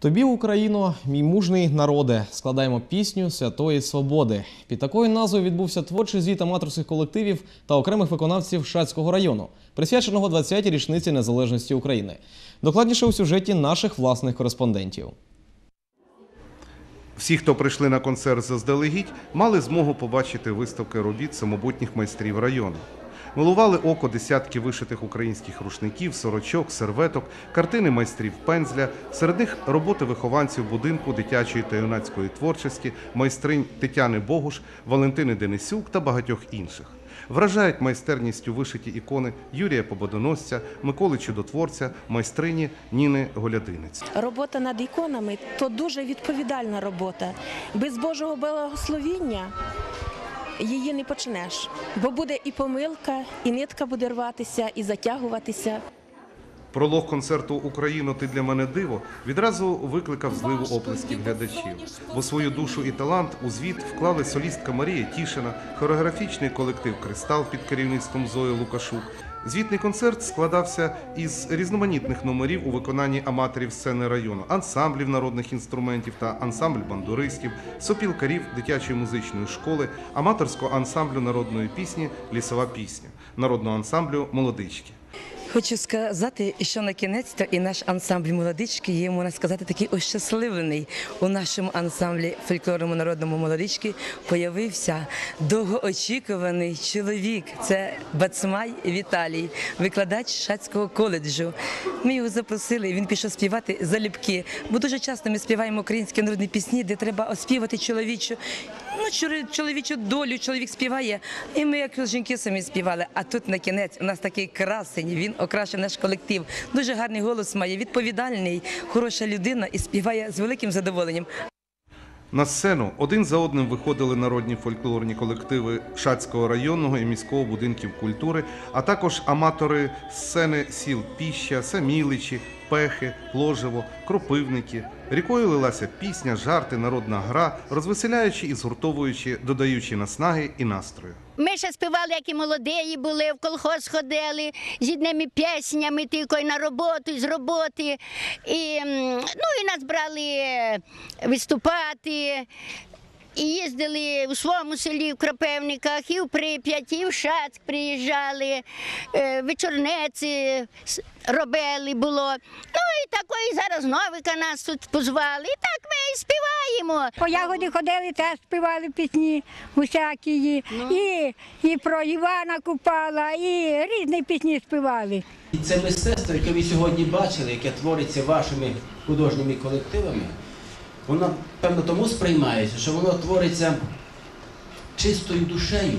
Тобі, Україно, мій мужний народе, складаємо пісню Святої Свободи. Під такою назвою відбувся творчий звіт аматорських колективів та окремих виконавців Шацького району, присвяченого 20-й річниці незалежності України. Докладніше у сюжеті наших власних кореспондентів. Всі, хто прийшли на концерт заздалегідь, мали змогу побачити виставки робіт самобутніх майстрів району. Милували око десятки вишитих українських рушників, сорочок, серветок, картини майстрів пензля, серед них роботи вихованців будинку дитячої та юнацької творчості, майстринь Тетяни Богуш, Валентини Денисюк та багатьох інших. Вражають майстерністю вишиті ікони Юрія Пободоносця, Миколи Чудотворця, майстрині Ніни Голядинець. Робота над іконами то дуже відповідальна робота. Без Божого благословіння її не почнеш, бо буде і помилка, і нитка буде рватися, і затягуватися. Пролог концерту Україно, ти для мене диво відразу викликав зливу оплесків глядачів, бо свою душу і талант у звіт вклали солістка Марія Тішина, хореографічний колектив Кристал під керівництвом Зої Лукашук. Звітний концерт складався із різноманітних номерів у виконанні аматорів сцени району, ансамблів народних інструментів та ансамбль бандуристів, сопілкарів дитячої музичної школи, аматорського ансамблю народної пісні Лісова пісня, народного ансамблю Молодички. Хочу сказати, що на кінець то і наш ансамбль молодички є, можна сказати, такий ощасливлений. У нашому ансамблі фольклорному народному молодички появився довгоочікуваний чоловік. Це Бацмай Віталій, викладач Шацького коледжу. Ми його запросили, він пішов співати залюбки. Бо дуже часто ми співаємо українські народні пісні, де треба оспівати чоловічу. Ну, чоло- чоловічу долю, чоловік співає, і ми, як жінки, самі співали. А тут на кінець у нас такий красень, він окрашив наш колектив. Дуже гарний голос має, відповідальний, хороша людина і співає з великим задоволенням. На сцену один за одним виходили народні фольклорні колективи Шацького районного і міського будинків культури, а також аматори сцени сіл Піща, Саміличі, Пехи, Ложево, Кропивники. Рікою лилася пісня, жарти, народна гра, розвеселяючи і згуртовуючи, додаючи наснаги і настрою. Ми ще співали, як і молоді були, в колхоз ходили з одними піснями, тільки на роботу, з роботи. І, ну, і нас брали виступати. І їздили у своєму селі в Кропивниках, і в Прип'ять, і в Шацьк приїжджали, е, вечорниці робили було. Ну і такої зараз новика нас тут позвали. І так ми і співаємо. По ягоді ходили, теж співали пісні усякі. І, і про Івана Купала, і різні пісні співали. І це мистецтво, яке ви сьогодні бачили, яке твориться вашими художніми колективами, воно певно тому сприймається, що воно твориться чистою душею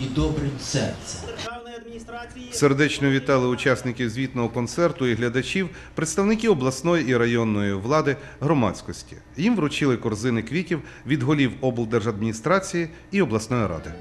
і добрим серцем. Сердечно вітали учасників звітного концерту і глядачів, представники обласної і районної влади, громадськості. Їм вручили корзини квітів від голів облдержадміністрації і обласної ради.